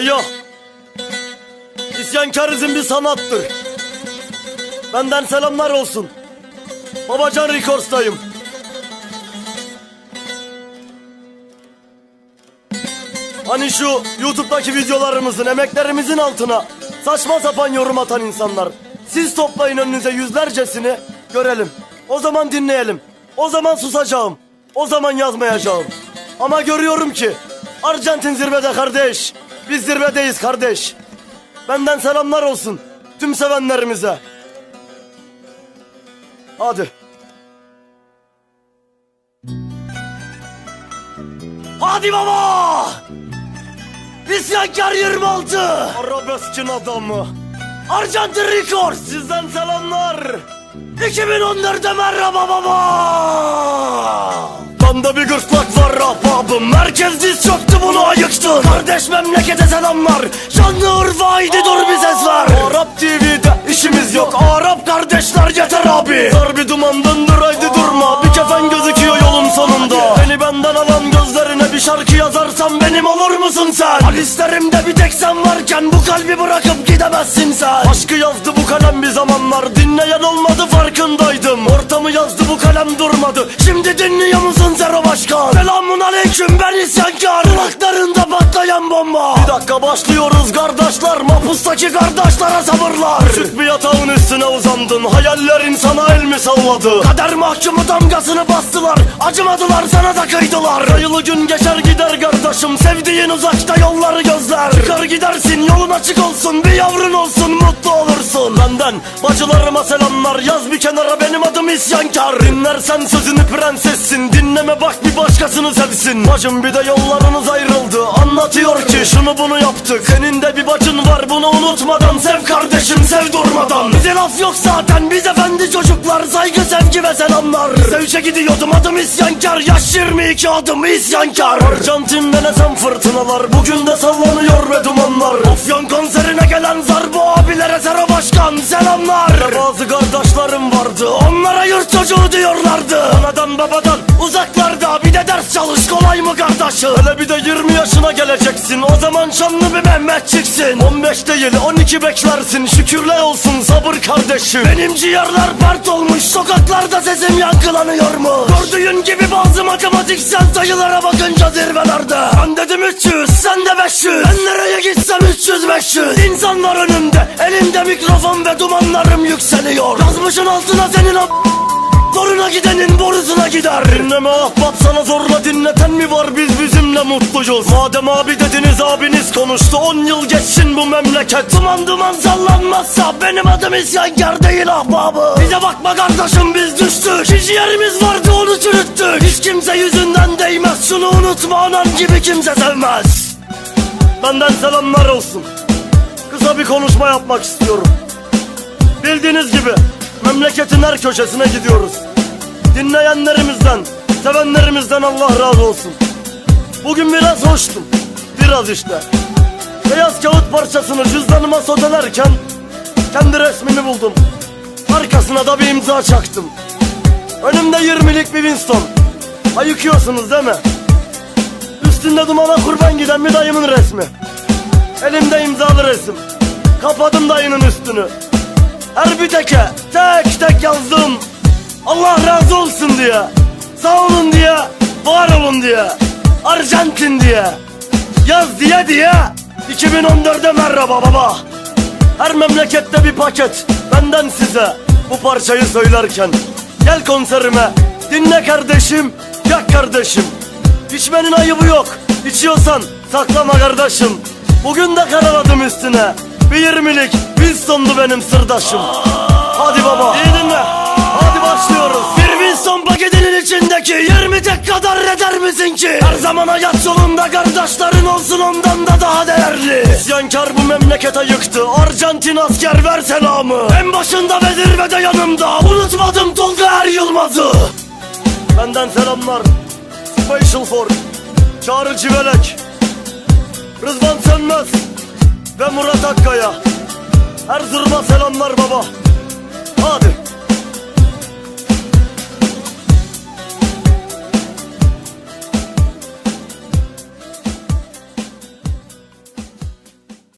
Eyyo. İsyankarizm bir sanattır. Benden selamlar olsun. Babacan Records'tayım. Hani şu YouTube'daki videolarımızın, emeklerimizin altına saçma sapan yorum atan insanlar. Siz toplayın önünüze yüzlercesini görelim. O zaman dinleyelim. O zaman susacağım. O zaman yazmayacağım. Ama görüyorum ki Arjantin zirvede kardeş. Biz zirvedeyiz kardeş. Benden selamlar olsun tüm sevenlerimize. Hadi. Hadi baba! İsyankar 26! Arabeskin adamı. Arjantin Records sizden selamlar. 2014'de merhaba baba! Banda bir gırtlak var ahbabım Merkez diz çöktü bunu ayıktı Kardeş memlekete selamlar Şanlıurfa dur bir ses ver. Arap TV'de işimiz yok. Arap kardeşler yeter abi. Dar bir duman döndür haydi durma. Bir kefen gözüküyor yolun sonunda. Beni benden alan gözlerine bir şarkı yazarsam Benim olur musun sen? Halislerimde bir tek sen varken Bu kalbi bırakıp gidemezsin sen. Aşkı yazdı bu kalem bir zamanlar. Dinleyen olmadı farkındaydım. Ortamı yazdı bu kalem durmadı. Şimdi dinliyor musun Zero Başkan? Selamun aleyküm ben isyankar Kulaklarında patlayan bomba. Bir dakika başlıyoruz kardeşler Mahpustaki kardeşlere sabırlar. Küçük bir yatağın üstüne uzandın Hayallerin sana el mi salladı? Kader mahkumu damgasını bastılar Acımadılar sana da kıydılar. Sayılı gün geçer gider kardeşim Sevdiğin uzakta yolları gözler. Çıkar gidersin yolun açık olsun Bir yavrun olsun mutlu olursun. Benden bacılarıma selamlar Yaz bir kenara benim adım isyankar Dinlersen sözünü prensessin Dinleme bak bir başkasını sevsin. Bacım bir de yollarınız ayrıldı. Anlatıyor ki şunu bunu yaptık. Senin de bir bacın var bunu unutmadan Sev kardeşim sev durmadan. Bize laf yok zaten biz efendi çocuklar. Saygı sevgi ve selamlar. Sevçe gidiyordum adım isyankar. Yaş 22 adım isyankar. Arjantin'de ne sen fırtınalar. Bugün de sallanıyor ve dumanlar. Afyon konserine gelen zarbo abilere Zero Başkan. Selamlar. Bazı kardeşlerim vardı. Onlara yurt çocuğu diyorlardı. Anadan babadan uzaklarda Bir de ders çalış kolay mı kardeşim? Hele bir de 20 yaşına geleceksin. O zaman şanlı bir Mehmetçiksin. 15 değil 12 beklersin. Şükürler olsun sabır kardeşim. Benim ciğerler pert olmuş Sokaklarda sesim yankılanıyor mu? Gördüğün gibi bazı matematiksel sayılara bakınca zirvelerde. Ben dedim 300 sen de 500 Ben nereye gitsem 300 500 İnsanlar önümde elimde mikrofon ve dumanlarım yükseliyor. Yazmışın altına senin o Zoruna gidenin borusuna gider. Dinleme ahbap sana zorla dinleten mi var? Biz bizimle mutluyuz Madem abi dediniz abiniz konuştu. 10 yıl geçsin bu memleket. Duman duman sallanmazsa benim adım isyankar değil ahbabı. Bize bakma kardeşim biz düştük. Hiç yerimiz vardı onu çürüttük. Hiç kimse yüzünden değmez. Şunu unutma anan gibi kimse sevmez. Benden selamlar olsun. Kısa bir konuşma yapmak istiyorum. Bildiğiniz gibi memleketin her köşesine gidiyoruz. Dinleyenlerimizden, sevenlerimizden Allah razı olsun. Bugün biraz hoştum. Biraz işte. Beyaz kağıt parçasını cüzdanıma sotelerken kendi resmimi buldum. Arkasına da bir imza çaktım. Önümde 20'lik bir Winston. Ayıkıyorsunuz değil mi? Üstünde dumana kurban giden bir dayımın resmi. Elimde imzalı resim. Kapadım dayının üstünü. Her bir teke tek tek yazdım. Allah razı olsun diye. Sağ olun diye. Var olun diye. Arjantin diye. Yaz diye diye. 2014'de merhaba baba. Her memlekette bir paket. Benden size bu parçayı söylerken. Gel konserime. Dinle kardeşim. Yak kardeşim. İçmenin ayıbı yok. İçiyorsan saklama kardeşim. Bugün de karaladım üstüne. Bir yirmilik Winston'du benim sırdaşım. Hadi baba. İyi dinle. Hadi başlıyoruz. Bir Winston paketinin içindeki 20 tek kadar eder misin ki? Her zaman hayat yolunda kardeşlerin olsun ondan da daha değerli. İsyankar bu memlekete yıktı. Arjantin asker ver selamı. En başında ve zirvede yanımda. Unutmadım Tolga Er Yılmaz'ı. Benden selamlar. Special for Çağrı Civelek Rızvan Sönmez Ve Murat Akkaya Erzurum'a selamlar baba. Hadi